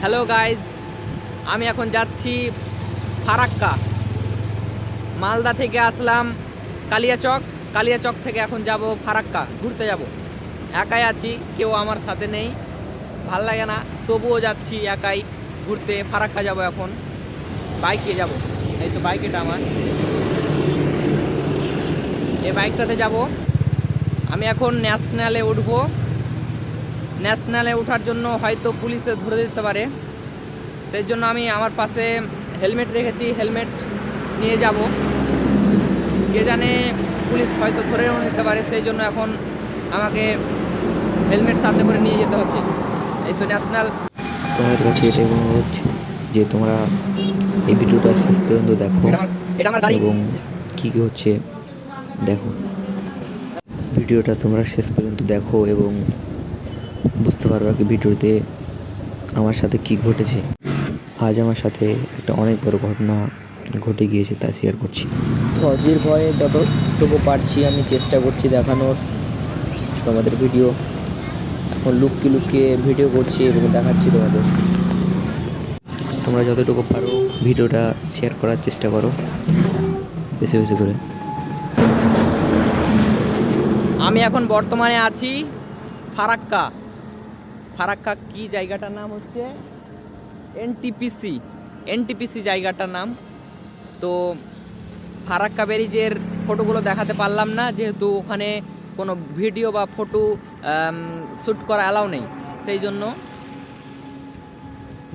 Hello guys আমি এখন যাচ্ছি ফারাক্কা। মালদা থেকে আসলাম কালিয়াচক। কালিয়াচক থেকে এখন যাব ফারাক্কা। ঘুরতে যাব। একাই আছি, কেউ আমার সাথে নেই। ভালো লাগে না, তবুও যাচ্ছি একাই ঘুরতে। ফারাক্কা যাব এখন। বাইকে যাব। এই তো বাইকেটা আমার। এই বাইকটাতে যাব। আমি এখন ন্যাশনালে উঠবো। ন্যাশনালে ওঠার জন্য হয়তো পুলিশে ধরে দিতে পারে। সেই জন্য আমি আমার পাশে হেলমেট রেখেছি হেলমেট নিয়ে যাব। কে জানে পুলিশ হয়তো ধরেও নিতে পারে সেই জন্য এখন আমাকে হেলমেট সাথে করে নিয়ে যেতে হচ্ছে। এই তো ন্যাশনাল। তোমাদের কাছে এটাই অনুরোধ যে তোমরা এই ভিডিওটা শেষ পর্যন্ত দেখো এটা আমার এটা এবং কী কী হচ্ছে দেখো। ভিডিওটা তোমরা শেষ পর্যন্ত দেখো এবং বুঝতে পারবে কি ভিডিওতে আমার সাথে কি ঘটেছে। আজ আমার সাথে একটা অনেক বড় ঘটনা ঘটে গিয়েছে তা শেয়ার করছি। ফজির ভয়ে যতটুকু পারছি আমি চেষ্টা করছি দেখানোর তোমাদের ভিডিও। এখন লুকিয়ে লুকিয়ে ভিডিও করছি এবং দেখাচ্ছি তোমাদের। তোমরা যতটুকু পারো ভিডিওটা শেয়ার করার চেষ্টা করো। বেশি বেশি করে। আমি এখন বর্তমানে আছি ফারাক্কা। ফারাক্কা কি জায়গাটার নাম হচ্ছে? এনটিপিসি এনটিপিসি জায়গাটার নাম। তো ফারাক্কা ব্যারিজের ফটোগুলো দেখাতে পারলাম না, যেহেতু ওখানে কোনো ভিডিও বা ফটো শ্যুট করা অ্যালাউ নেই, সেই জন্য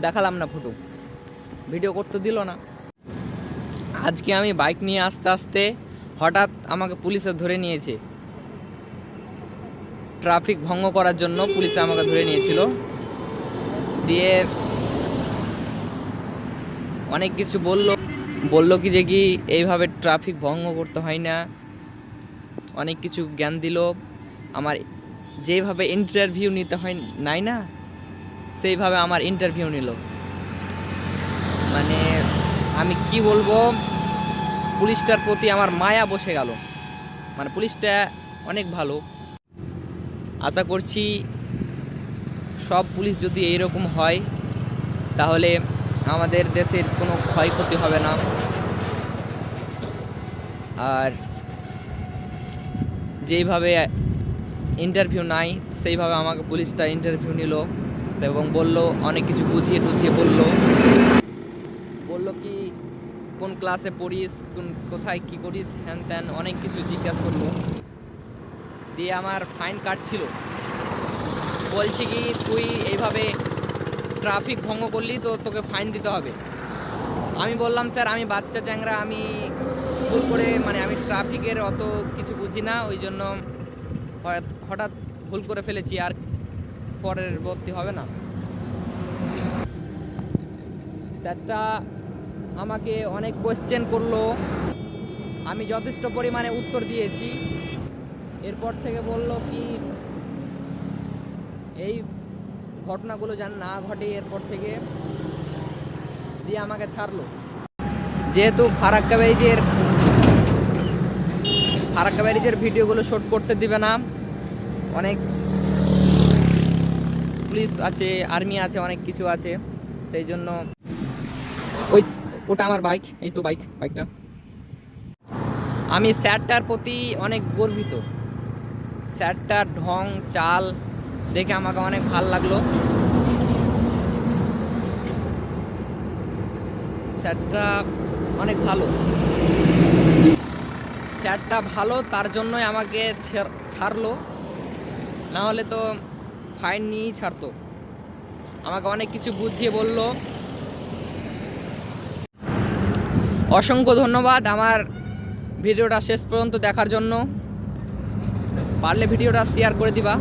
দেখালাম না ফটো। ভিডিও করতে দিল না। আজকে আমি বাইক নিয়ে আস্তে আস্তে হঠাৎ আমাকে পুলিশে ধরে নিয়েছে। ট্রাফিক ভঙ্গ করার জন্য পুলিশে আমাকে ধরে নিয়েছিল। দিয়ে অনেক কিছু বলল। বলল কি যে কি এইভাবে ট্রাফিক ভঙ্গ করতে হয় না। অনেক কিছু জ্ঞান দিল। আমার যেভাবে ইন্টারভিউ নিতে হয় নাই না, সেইভাবে আমার ইন্টারভিউ নিল। মানে আমি কি বলব, পুলিশটার প্রতি আমার মায়া বসে গেল। মানে পুলিশটা অনেক ভালো। আশা করছি সব পুলিশ যদি এইরকম হয়, তাহলে আমাদের দেশের কোনো ক্ষয়ক্ষতি হবে না। আর যেইভাবে ইন্টারভিউ নাই, সেইভাবে আমাকে পুলিশটা ইন্টারভিউ নিল এবং বলল, অনেক কিছু বুঝিয়ে টুঝিয়ে বলল। বলল কি, কোন ক্লাসে পড়িস, কোন কোথায় কি করিস, হ্যান ত্যান অনেক কিছু জিজ্ঞাসা করল। দিয়ে আমার ফাইন কাটছিল বলছে কি, তুই এইভাবে ট্রাফিক ভঙ্গ করলি তো তোকে ফাইন দিতে হবে। আমি বললাম, স্যার, আমি বাচ্চা চ্যাংরা, আমি ভুল করে মানে আমি ট্রাফিকের অত কিছু বুঝি না, ওই জন্য হঠাৎ- ভুল করে ফেলেছি, আর পরবর্তী হবে না। স্যারটা আমাকে অনেক কোয়েশ্চেন করল। আমি যথেষ্ট পরিমাণে উত্তর দিয়েছি। এরপর থেকে বলল কি, এই ঘটনাগুলো যেন না ঘটে, এরপর থেকে দিয়ে আমাকে ছাড়লো। যেহেতু ফারাক্কা ব্যারিজের ফারাক্কা ব্যারিজের ভিডিওগুলো শ্যুট করতে দিবে না। অনেক পুলিশ আছে, আর্মি আছে, অনেক কিছু আছে, সেই জন্য ওই, ওটা আমার বাইক, এই তো বাইক, বাইকটা। আমি স্যারটার প্রতি অনেক গর্বিত। স্যারটার ঢং, চাল দেখে আমাকে অনেক ভালো লাগল। স্যারটা অনেক ভালো। স্যারটা ভালো, তার জন্যই আমাকে ছেড়- ছাড়লো। না হলে তো ফাইন নিয়েই ছাড়তো। আমাকে অনেক কিছু বুঝিয়ে বলল। অসংখ্য ধন্যবাদ আমার ভিডিওটা শেষ পর্যন্ত দেখার জন্য। পারলে ভিডিওটা শেয়ার করে দিবা।